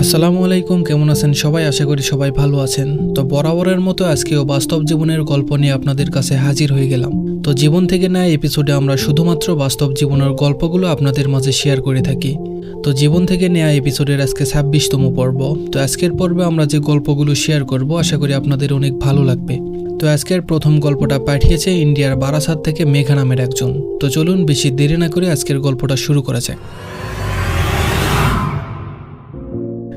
আসসালামু আলাইকুম, কেমন আছেন সবাই? আশা করি সবাই ভালো আছেন। তো বরাবরের মতো আজকেও বাস্তব জীবনের গল্প নিয়ে আপনাদের কাছে হাজির হয়ে গেলাম। তো জীবন থেকে নেয় এপিসোডে আমরা শুধুমাত্র বাস্তব জীবনের গল্পগুলো আপনাদের মাঝে শেয়ার করে থাকি। তো জীবন থেকে নেয়া এপিসোডের আজকে ছাব্বিশতম পর্ব। তো আজকের পর্বে আমরা যে গল্পগুলো শেয়ার করব, আশা করি আপনাদের অনেক ভালো লাগবে। তো আজকের প্রথম গল্পটা পাঠিয়েছে ইন্ডিয়ার বারাসাত থেকে মেঘা নামের একজন। তো চলুন বেশি দেরি না করে আজকের গল্পটা শুরু করা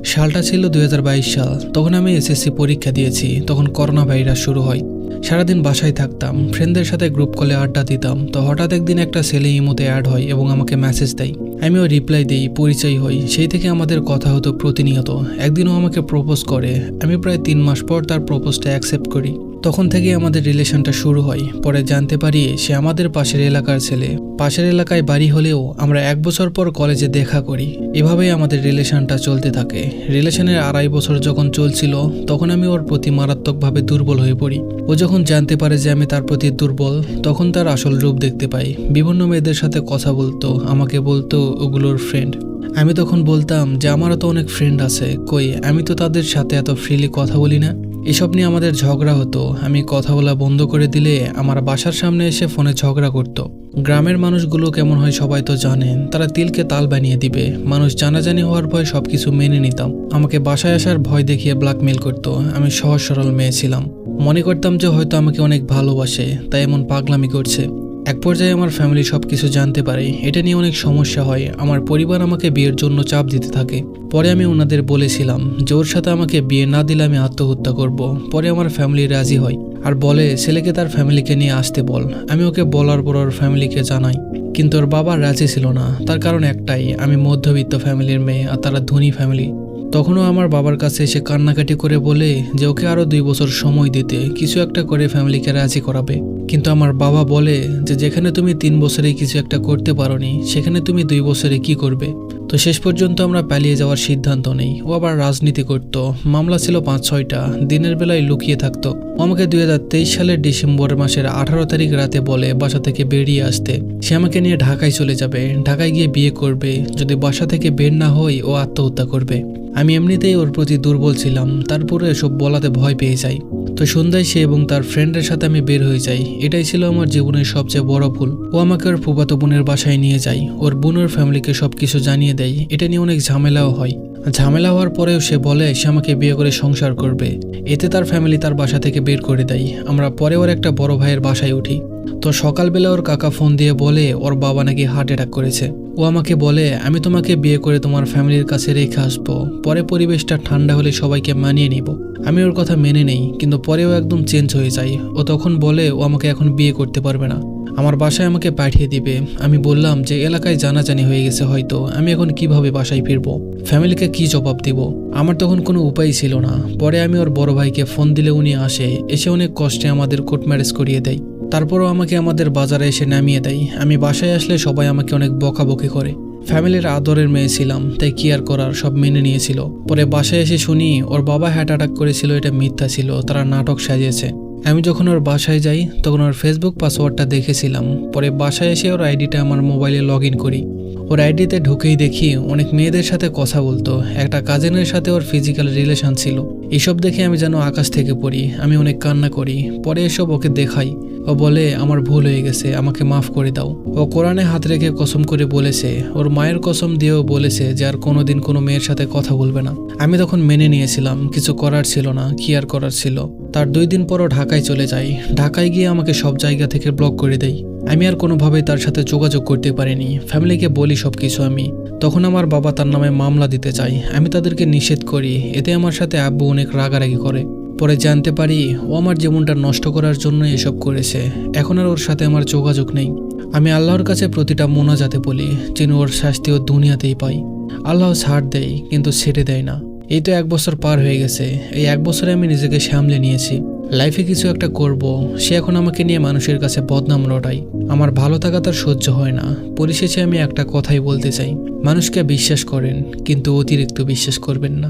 সালটা ছিল দু হাজার বাইশ সাল। তখন আমি এসএসসি পরীক্ষা দিয়েছি। তখন করোনা ভাইরাস শুরু হয়। সারাদিন বাসায় থাকতাম। ফ্রেন্ডদের সাথে গ্রুপ কলে আড্ডা দিতাম। তো হঠাৎ একদিন একটা ছেলে ইমোতে অ্যাড হয় এবং আমাকে মেসেজ দেয়। আমিও রিপ্লাই দিই, পরিচয় হই। সেই থেকে আমাদের কথা হতো প্রতিনিয়ত। একদিনও আমাকে প্রপোজ করে। আমি প্রায় তিন মাস পর তার প্রপোজটা অ্যাকসেপ্ট করি। তখন থেকে আমাদের রিলেশনটা শুরু হয়। পরে জানতে পারি সে আমাদের পাশের এলাকার ছেলে। পাশের এলাকায় বাড়ি হলেও আমরা এক বছর পর কলেজে দেখা করি। এভাবেই আমাদের রিলেশনটা চলতে থাকে। রিলেশনের আড়াই বছর যখন চলছিল, তখন আমি ওর প্রতি মারাত্মকভাবে দুর্বল হয়ে পড়ি। ও যখন জানতে পারে যে আমি তার প্রতি দুর্বল, তখন তার আসল রূপ দেখতে পাই। বিভিন্ন মেয়েদের সাথে কথা বলতো, আমাকে বলতো, ওগুলোর ফ্রেন্ড আমি তখন বলতাম যে, আমারও তো অনেক ফ্রেন্ড আছে। কই, আমি তো তাদের সাথে এত ফ্রিলি কথা বলি না? এসব নিয়ে আমাদের ঝগড়া হতো। আমি কথা বলা বন্ধ করে দিলে আমার বাসার সামনে এসে ফোনে ঝগড়া করত। গ্রামের মানুষগুলো কেমন হয় সবাই তো জানেন। তারা তিলকে তাল বানিয়ে দিবে। মানুষ জানাজানি হওয়ার ভয় সবকিছু মেনে নিতাম। আমাকে বাসায় আসার ভয় দেখিয়ে ব্ল্যাকমেল করত। আমি সহজ সরল মেয়ে ছিলাম। মনে করতাম যে হয়তো আমাকে অনেক ভালোবাসে, তাই এমন পাগলামি করছে। এক পর্যায়ে আমার ফ্যামিলি সব কিছু জানতে পারে। এটা নিয়ে অনেক সমস্যা হয়। আমার পরিবার আমাকে বিয়ের জন্য চাপ দিতে থাকে। পরে আমি ওনাদের বলেছিলাম যে, ওর সাথে আমাকে বিয়ে না দিলে আমি আত্মহত্যা করব। পরে আমার ফ্যামিলি রাজি হয়। আর বলে, ছেলেকে তার ফ্যামিলিকে নিয়ে আসতে বল। আমি ওকে বলার পর ওর ফ্যামিলিকে জানাই। কিন্তু ওর বাবা রাজি ছিল না। তার কারণ একটাই, আমি মধ্যবিত্ত ফ্যামিলির মেয়ে আর তারা ধনী ফ্যামিলি তখনও আমার বাবার কাছে এসে কান্নাকাটি করে বলে যে, ওকে আরও দুই বছর সময় দিতে। কিছু একটা করে ফ্যামিলিকে রাজি করাবে। কিন্তু আমার বাবা বলে যে যেখানে তুমি তিন বছরে কিছু একটা করতে পারোনি, সেখানে তুমি দুই বছরে কি করবে? তো শেষ পর্যন্ত আমরা পালিয়ে যাওয়ার সিদ্ধান্ত নেই। ও আবার রাজনীতি করত। মামলা ছিল পাঁচ ছয়টা। দিনের বেলায় লুকিয়ে থাকতো। আমাকে দুই হাজার তেইশ সালের ডিসেম্বর মাসের আঠারো তারিখ রাতে বলে বাসা থেকে বেরিয়ে আসতে। সে আমাকে নিয়ে ঢাকায় চলে যাবে। ঢাকায় গিয়ে বিয়ে করবে। যদি বাসা থেকে বের না হই, ও আত্মহত্যা করবে। আমি এমনিতেই ওর প্রতি দুর্বল ছিলাম, তারপরে এসব বলাতে ভয় পেয়ে যাই। তো সন্ধ্যায় সে এবং তার ফ্রেন্ডের সাথে আমি বের হয়ে যাই। এটাই ছিল আমার জীবনের সবচেয়ে বড় ভুল। ও আমাকে ওর ফুফাতো বোনের বাসায় নিয়ে যায়। ওর বোনের ফ্যামিলিকে সব কিছু জানিয়ে দেয়। এটা নিয়ে অনেক ঝামেলাও হয়। ঝামেলা হওয়ার পরেও সে বলে, সে আমাকে বিয়ে করে সংসার করবে। এতে তার ফ্যামিলি তার বাসা থেকে বের করে দেয়। আমরা পরে ওর একটা বড় ভাইয়ের বাসায় উঠি। তো সকালবেলা ওর কাকা ফোন দিয়ে বলে, ওর বাবা নাকি হার্ট অ্যাটাক করেছে। ও আমাকে বলে, আমি তোমাকে বিয়ে করে তোমার ফ্যামিলির কাছে রেখে আসব। পরে পরিবেশটা ঠান্ডা হলে সবাইকে মানিয়ে নিব। আমি ওর কথা মেনে নেই, কিন্তু পরেও একদম চেঞ্জ হয়ে যায়। ও তখন বলে, ও আমাকে এখন বিয়ে করতে পারবে না। আমার বাসায় আমাকে পাঠিয়ে দিবে। আমি বললাম যে, এলাকায় জানাজানি হয়ে গেছে হয়তো। আমি এখন কীভাবে বাসায় ফিরবো? ফ্যামিলিকে কি জবাব দিব? আমার তখন কোনো উপায় ছিল না। পরে আমি ওর বড় ভাইকে ফোন দিলে উনি আসে। এসে অনেক কষ্টে আমাদের কোর্ট ম্যারেজ করিয়ে দেয়। তারপরও আমাকে আমাদের বাজারে এসে নামিয়ে দেয়। আমি বাসায় আসলে সবাই আমাকে অনেক বকাবকি করে। ফ্যামিলির আদরের মেয়ে ছিলাম, তাই কি আর করার, সব মেনে নিয়েছিল। পরে বাসায় এসে শুনি, ওর বাবা হ্যাট অ্যাটাক করেছিল, এটা মিথ্যা ছিল, তারা নাটক সাজিয়েছে। আমি যখন ওর বাসায় যাই, তখন ওর ফেসবুক পাসওয়ার্ডটা দেখেছিলাম। পরে বাসায় এসে ওর আইডিটা আমার মোবাইলে লগ ইন করি। ওর আইডিতে ঢুকেই দেখি অনেক মেয়েদের সাথে কথা বলতো, একটা কাজিনের সাথে ওর ফিজিক্যাল রিলেশন ছিল। এসব দেখে আমি যেন আকাশ থেকে পড়ি, আমি অনেক কান্না করি, পরে এসব ওকে দেখাই। ও বলে, আমার ভুল হয়ে গেছে, আমাকে মাফ করে দাও। ও কোরআনে হাত রেখে কসম করে বলেছে, ওর মায়ের কসম দিয়েও বলেছে যে আর কোনোদিন কোনো মেয়ের সাথে কথা বলবে না। আমি তখন মেনে নিয়েছিলাম, কিছু করার ছিল না, কি আর করার ছিল? তার দুই দিন পরও ঢাকায় চলে যাই। ঢাকায় গিয়ে আমাকে সব জায়গা থেকে ব্লক করে দেয় আমি আর কোনোভাবেই তার সাথে যোগাযোগ করতে পারিনি। ফ্যামিলিকে বলি সব কিছু আমি। তখন আমার বাবা তার নামে মামলা দিতে চাই আমি তাদেরকে নিষেধ করি। এতে আমার সাথে আব্বু অনেক রাগারাগি করে। পরে জানতে পারি, ও আমার জীবনটা নষ্ট করার জন্য এসব করেছে। এখন আর ওর সাথে আমার যোগাযোগ নেই। আমি আল্লাহর কাছে প্রতিটা মোনাজাতে বলি, যেন ওর শাস্তি ও দুনিয়াতেই পাই। আল্লাহ ছাড় দেয়, কিন্তু ছেড়ে দেয় না। এই তো এক বছর পার হয়ে গেছে। এই এক বছরে আমি নিজেকে সামলে নিয়েছি। লাইফে কিছু একটা করব। সে এখন আমাকে নিয়ে মানুষের কাছে বদনাম রটাই আমার ভালো থাকা তার সহ্য হয় না। পরিশেষে আমি একটা কথাই বলতে চাই। মানুষকে বিশ্বাস করেন, কিন্তু অতিরিক্ত বিশ্বাস করবেন না।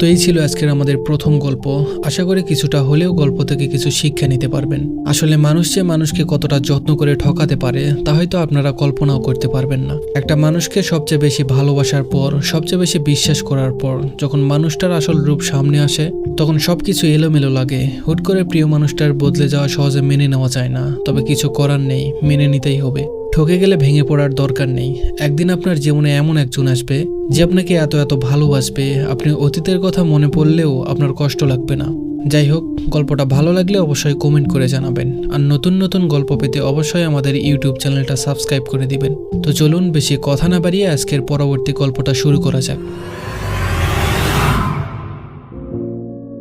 তো এই ছিল আজকের আমাদের প্রথম গল্প। আশা করি কিছুটা হলেও গল্প থেকে কিছু শিক্ষা নিতে পারবেন। আসলে মানুষ যে মানুষকে কতটা যত্ন করে ঠকাতে পারে, তা হয়তো আপনারা কল্পনাও করতে পারবেন না। একটা মানুষকে সবচেয়ে বেশি ভালোবাসার পর, সবচেয়ে বেশি বিশ্বাস করার পর, যখন মানুষটার আসল রূপ সামনে আসে তখন সবকিছু এলোমেলো লাগে। হুট করে প্রিয় মানুষটার বদলে যাওয়া সহজে মেনে নেওয়া যায় না। তবে কিছু করার নেই, মেনে নিতেই হবে। ঠকে গেলে ভেঙে পড়ার দরকার নেই। একদিন আপনার জীবনে এমন একজন আসবে, যে আপনাকে এত এত ভালোবাসবে। আপনি অতীতের কথা মনে পড়লেও আপনার কষ্ট লাগবে না। যাই হোক, গল্পটা ভালো লাগলে অবশ্যই কমেন্ট করে জানাবেন। আর নতুন নতুন গল্প পেতে অবশ্যই আমাদের ইউটিউব চ্যানেলটা সাবস্ক্রাইব করে দিবেন। তো চলুন, বেশি কথা না বাড়িয়ে আজকের পরবর্তী গল্পটা শুরু করা যাক।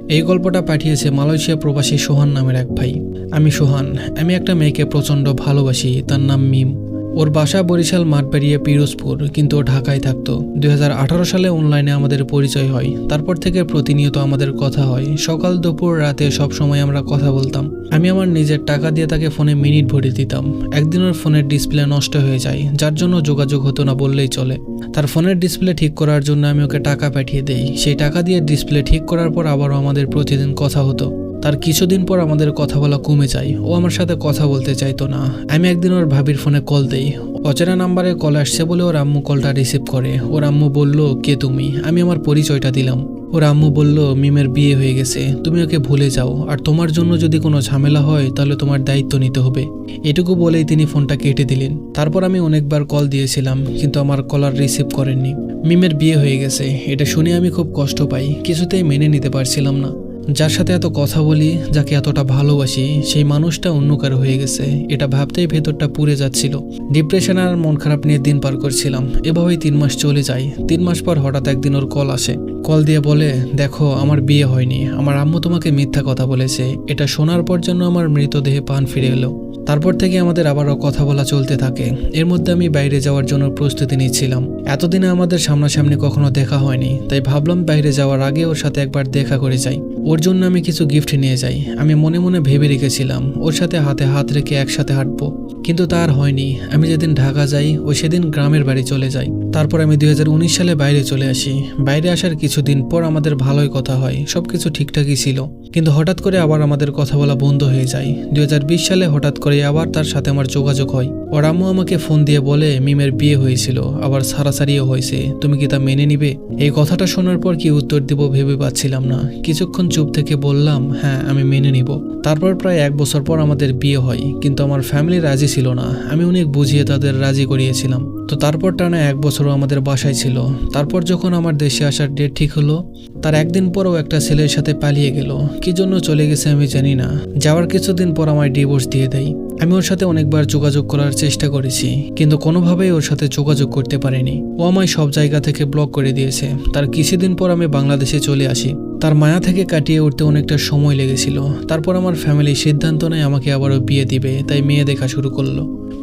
এই গল্পটা পাঠিয়েছে মালয়েশিয়া প্রবাসী সোহান নামের এক ভাই। আমি সোহান, আমি একটা মেয়েকে প্রচণ্ড ভালোবাসি, তার নাম মিম। ওর বাসা বরিশাল মাঠবাড়িয়া পিরোজপুর, কিন্তু ও ঢাকায় থাকতো। দুই হাজার আঠারো সালে অনলাইনে আমাদের পরিচয় হয়। তারপর থেকে প্রতিনিয়ত আমাদের কথা হয়। সকাল দুপুর রাতে সব সময় আমরা কথা বলতাম। আমি আমার নিজের টাকা দিয়ে তাকে ফোনে মিনিট ভরে দিতাম। একদিন ওর ফোনের ডিসপ্লে নষ্ট হয়ে যায়, যার জন্য যোগাযোগ হতো না বললেই চলে। তার ফোনের ডিসপ্লে ঠিক করার জন্য আমি ওকে টাকা পাঠিয়ে দেই। সেই টাকা দিয়ে ডিসপ্লে ঠিক করার পর আবারও আমাদের প্রতিদিন কথা হতো। তার কিছুদিন পর আমাদের কথা বলা কমে যায়। ও আমার সাথে কথা বলতে চাইতো না। আমি একদিন ওর ভাবির ফোনে কল দেই। অচেনা নাম্বারে কল আসছে বলে ওর আম্মু কলটা রিসিভ করে। ওর আম্মু বলল, কে তুমি? আমি আমার পরিচয়টা দিলাম। ওর আম্মু বলল, মিমের বিয়ে হয়ে গেছে। তুমি ওকে ভুলে যাও। আর তোমার জন্য যদি কোনো ঝামেলা হয়, তাহলে তোমার দায়িত্ব নিতে হবে। এটুকু বলেই তিনি ফোনটা কেটে দিলেন। তারপর আমি অনেকবার কল দিয়েছিলাম, কিন্তু আমার কলার রিসিভ করেননি। মিমের বিয়ে হয়ে গেছে। এটা শুনে আমি খুব কষ্ট পাই। কিছুতেই মেনে নিতে পারছিলাম না। যার সাথে এত কথা বলি, যাকে এতটা ভালোবাসি, সেই মানুষটা অন্য কারও হয়ে গেছে। এটা ভাবতেই ভেতরটা পুড়ে যাচ্ছিল। ডিপ্রেশন আর মন খারাপ নিয়ে দিন পার করছিলাম। এভাবেই তিন মাস চলে যায়। তিন মাস পর হঠাৎ একদিন ওর কল আসে। কল দিয়ে বলে, দেখো, আমার বিয়ে হয়নি। আমার আম্মু তোমাকে মিথ্যা কথা বলেছে। এটা শোনার পর জন্য আমার মৃতদেহে পান ফিরে এলো। তারপর থেকে আমাদের আবারও কথা বলা চলতে থাকে। এর মধ্যে আমি বাইরে যাওয়ার জন্য প্রস্তুতি নিচ্ছিলাম। এতদিনে আমাদের সামনাসামনি কখনো দেখা হয়নি। তাই ভাবলাম বাইরে যাওয়ার আগে ওর সাথে একবার দেখা করে যাই। ওর জন্য আমি কিছু গিফট নিয়ে যাই। আমি মনে মনে ভেবে রেখেছিলাম, ওর সাথে হাতে হাত রেখে একসাথে হাঁটবো। কিন্তু তার হয়নি। আমি যেদিন ঢাকা যাই ও সেদিন গ্রামের বাড়ি চলে যাই। তারপর আমি দুই হাজার উনিশ সালে বাইরে চলে আসি। বাইরে আসার কিছুদিন পর আমাদের ভালোই কথা হয়, সবকিছু ঠিকঠাকই ছিল। কিন্তু হঠাৎ করে আবার আমাদের কথা বলা বন্ধ হয়ে যায়। দুই হাজার বিশ সালে হঠাৎ করে আবার তার সাথে আমার যোগাযোগ হয়। ওর আম্মু আমাকে ফোন দিয়ে বলে, মিমের বিয়ে হয়েছিল, আবার সারাসারিও হয়েছে। তুমি কি তা মেনে নিবে? এই কথাটা শোনার পর কি উত্তর দিব ভেবে পাচ্ছিলাম না। কিছুক্ষণ চুপ থেকে বললাম হ্যাঁ আমি মেনে নিব। তারপর প্রায় এক বছর পর আমাদের বিয়ে হয়, কিন্তু আমার ফ্যামিলি রাজি ছিল না। আমি অনেক বুঝিয়ে তাদের রাজি করিয়েছিলাম। তো তারপর টানা এক বছরও আমাদের বাসায় ছিল। তারপর যখন আমার দেশে আসার ডেট ঠিক হলো, তার একদিন পরও একটা ছেলের সাথে পালিয়ে গেল। কি জন্য চলে গেছে আমি জানি না। যাওয়ার কিছুদিন পর আমায় ডিভোর্স দিয়ে দেয়। আমি ওর সাথে অনেকবার যোগাযোগ করার চেষ্টা করেছি, কিন্তু কোনোভাবেই ওর সাথে যোগাযোগ করতে পারিনি। ও আমায় সব জায়গা থেকে ব্লক করে দিয়েছে। তার কিছুদিন পর আমি বাংলাদেশে চলে আসি। তার মায়া থেকে কাটিয়ে উঠতে অনেকটা সময় লেগেছিল। তারপর আমার ফ্যামিলি সিদ্ধান্ত নেয় আমাকে আবারও বিয়ে দিবে, তাই মেয়ে দেখা শুরু করল।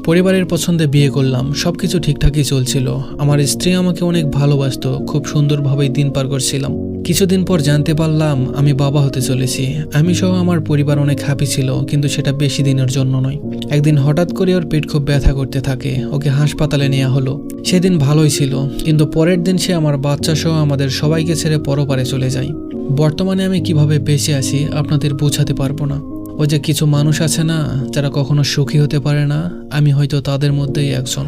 পরিবারের পছন্দে বিয়ে করলাম সব কিছু ঠিকঠাকই চলছিল। আমার স্ত্রী আমাকে অনেক ভালোবাসতো, খুব সুন্দরভাবেই দিন পার করছিলাম। কিছুদিন পর জানতে পারলাম আমি বাবা হতে চলেছি। আমি সহ আমার পরিবার অনেক হ্যাপি ছিল, কিন্তু সেটা বেশি দিনের জন্য নয়। একদিন হঠাৎ করে ওর পেট খুব ব্যথা করতে থাকে, ওকে হাসপাতালে নেওয়া হলো। সেদিন ভালোই ছিল, কিন্তু পরের দিন সে আমার বাচ্চা সহ আমাদের সবাইকে ছেড়ে পরপারে চলে যায়। বর্তমানে আমি কীভাবে বেঁচে আছি আপনাদের বোঝাতে পারব না। ও যে কিছু মানুষ আছে না, যারা কখনো সুখী হতে পারে না, আমি হয়তো তাদের মধ্যেই একজন।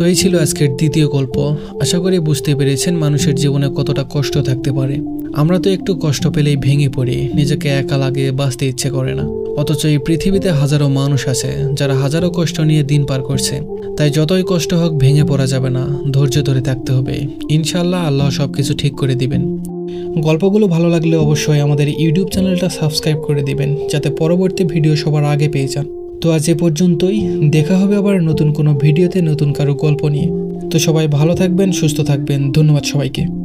তো এই ছিল আজকের দ্বিতীয় গল্প। আশা করি বুঝতে পেরেছেন মানুষের জীবনে কতটা কষ্ট থাকতে পারে। আমরা তো একটু কষ্ট পেলেই ভেঙে পড়ি, নিজেকে একা লাগে, বাঁচতে ইচ্ছে করে না। অথচ এই পৃথিবীতে হাজারো মানুষ আছে, যারা হাজারো কষ্ট নিয়ে দিন পার করছে। তাই যতই কষ্ট হোক ভেঙে পড়া যাবে না, ধৈর্য ধরে থাকতে হবে। ইনশাল্লাহ আল্লাহ সব কিছু ঠিক করে দিবেন। গল্পগুলো ভালো লাগলে অবশ্যই আমাদের ইউটিউব চ্যানেলটা সাবস্ক্রাইব করে দিবেন, যাতে পরবর্তী ভিডিও সবার আগে পেয়ে যান। তো আজ এ পর্যন্তই। দেখা হবে আবার নতুন কোনো ভিডিওতে, নতুন কারও গল্প নিয়ে। তো সবাই ভালো থাকবেন, সুস্থ থাকবেন। ধন্যবাদ সবাইকে।